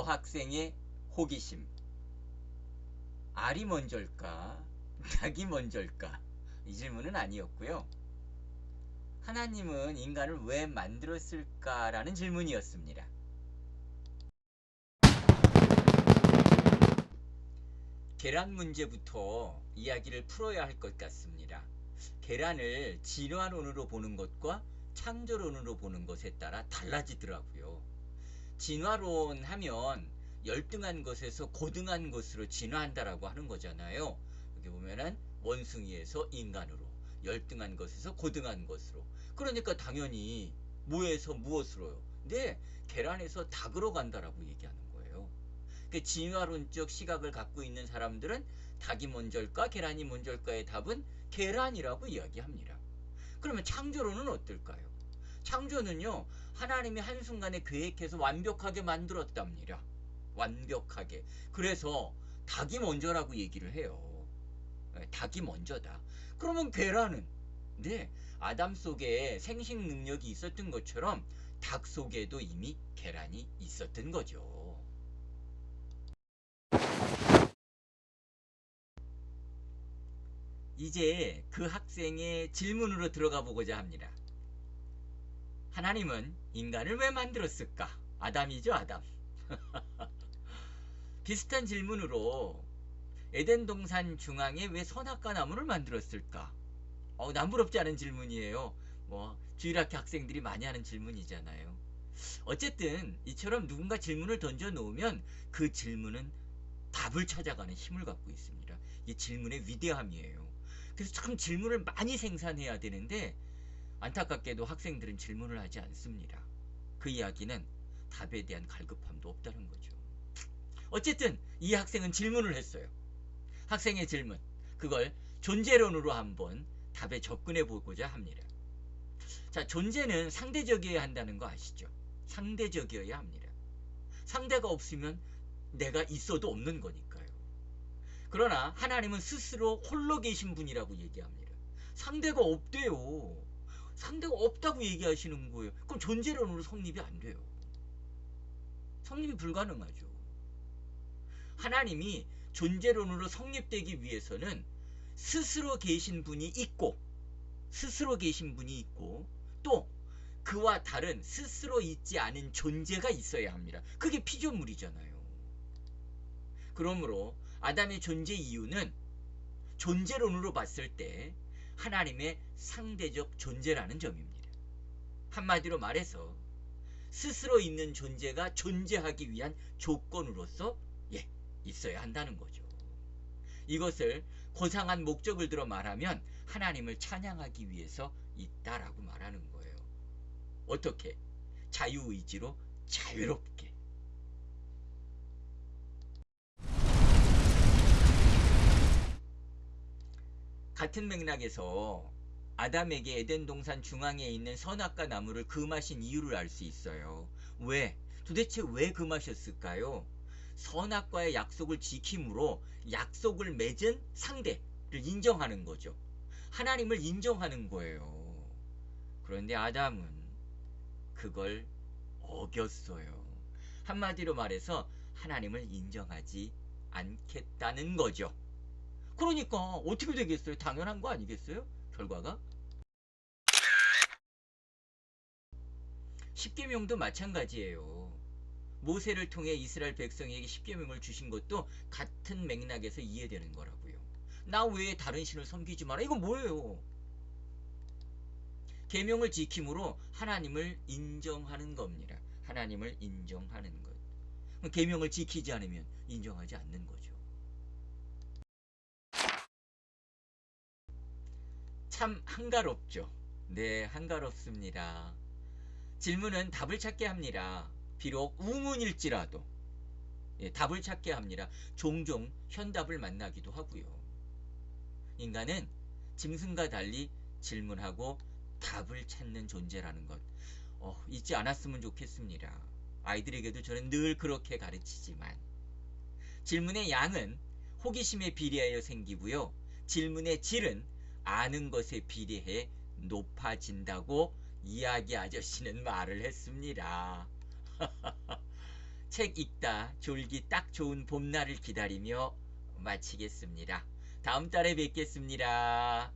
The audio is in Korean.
여학생의 호기심. 알이 먼저일까? 닭이 먼저일까? 이 질문은 아니었고요. 하나님은 인간을 왜 만들었을까라는 질문이었습니다. 계란 문제부터 이야기를 풀어야 할 것 같습니다. 계란을 진화론으로 보는 것과 창조론으로 보는 것에 따라 달라지더라고요. 진화론 하면 열등한 것에서 고등한 것으로 진화한다라고 하는 거잖아요. 여기 보면은 원숭이에서 인간으로, 열등한 것에서 고등한 것으로. 그러니까 당연히 무에서 무엇으로요? 네, 계란에서 닭으로 간다라고 얘기하는 거예요. 그 진화론적 시각을 갖고 있는 사람들은 닭이 먼저일까 계란이 먼저일까의 답은 계란이라고 이야기합니다. 그러면 창조론은 어떨까요? 창조는요 하나님이 한순간에 계획해서 완벽하게 만들었답니다. 완벽하게. 그래서 닭이 먼저라고 얘기를 해요. 네, 닭이 먼저다. 그러면 계란은 네 아담 속에 생식 능력이 있었던 것처럼 닭 속에도 이미 계란이 있었던 거죠. 이제 그 학생의 질문으로 들어가 보고자 합니다. 하나님은 인간을 왜 만들었을까? 아담이죠, 아담. 비슷한 질문으로 에덴 동산 중앙에 왜 선악과 나무를 만들었을까? 어, 남부럽지 않은 질문이에요. 뭐 주일학교 학생들이 많이 하는 질문이잖아요. 어쨌든 이처럼 누군가 질문을 던져 놓으면 그 질문은 답을 찾아가는 힘을 갖고 있습니다. 이 질문의 위대함이에요. 그래서 참 질문을 많이 생산해야 되는데 안타깝게도 학생들은 질문을 하지 않습니다. 그 이야기는 답에 대한 갈급함도 없다는 거죠. 어쨌든 이 학생은 질문을 했어요. 학생의 질문. 그걸 존재론으로 한번 답에 접근해 보고자 합니다. 자, 존재는 상대적이어야 한다는 거 아시죠? 상대적이어야 합니다. 상대가 없으면 내가 있어도 없는 거니까요. 그러나 하나님은 스스로 홀로 계신 분이라고 얘기합니다. 상대가 없대요. 상대가 없다고 얘기하시는 거예요. 그럼 존재론으로 성립이 안 돼요. 성립이 불가능하죠. 하나님이 존재론으로 성립되기 위해서는 스스로 계신 분이 있고 스스로 계신 분이 있고 또 그와 다른 스스로 있지 않은 존재가 있어야 합니다. 그게 피조물이잖아요. 그러므로 아담의 존재 이유는 존재론으로 봤을 때 하나님의 상대적 존재라는 점입니다. 한마디로 말해서 스스로 있는 존재가 존재하기 위한 조건으로서 예, 있어야 한다는 거죠. 이것을 고상한 목적을 들어 말하면 하나님을 찬양하기 위해서 있다라고 말하는 거예요. 어떻게? 자유의지로 자유롭게. 같은 맥락에서 아담에게 에덴 동산 중앙에 있는 선악과 나무를 금하신 이유를 알 수 있어요. 왜? 도대체 왜 금하셨을까요? 선악과의 약속을 지킴으로 약속을 맺은 상대를 인정하는 거죠. 하나님을 인정하는 거예요. 그런데 아담은 그걸 어겼어요. 한마디로 말해서 하나님을 인정하지 않겠다는 거죠. 그러니까 어떻게 되겠어요? 당연한 거 아니겠어요? 결과가? 십계명도 마찬가지예요. 모세를 통해 이스라엘 백성에게 십계명을 주신 것도 같은 맥락에서 이해되는 거라고요. 나 외에 다른 신을 섬기지 마라. 이건 뭐예요? 계명을 지킴으로 하나님을 인정하는 겁니다. 하나님을 인정하는 것. 계명을 지키지 않으면 인정하지 않는 거죠. 참 한가롭죠. 네, 한가롭습니다. 질문은 답을 찾게 합니다. 비록 우문일지라도 예, 답을 찾게 합니다. 종종 현답을 만나기도 하고요. 인간은 짐승과 달리 질문하고 답을 찾는 존재라는 것 어, 잊지 않았으면 좋겠습니다. 아이들에게도 저는 늘 그렇게 가르치지만 질문의 양은 호기심에 비례하여 생기고요. 질문의 질은 아는 것에 비례해 높아진다고 이야기 아저씨는 말을 했습니다. 책 읽다 졸기 딱 좋은 봄날을 기다리며 마치겠습니다. 다음 달에 뵙겠습니다.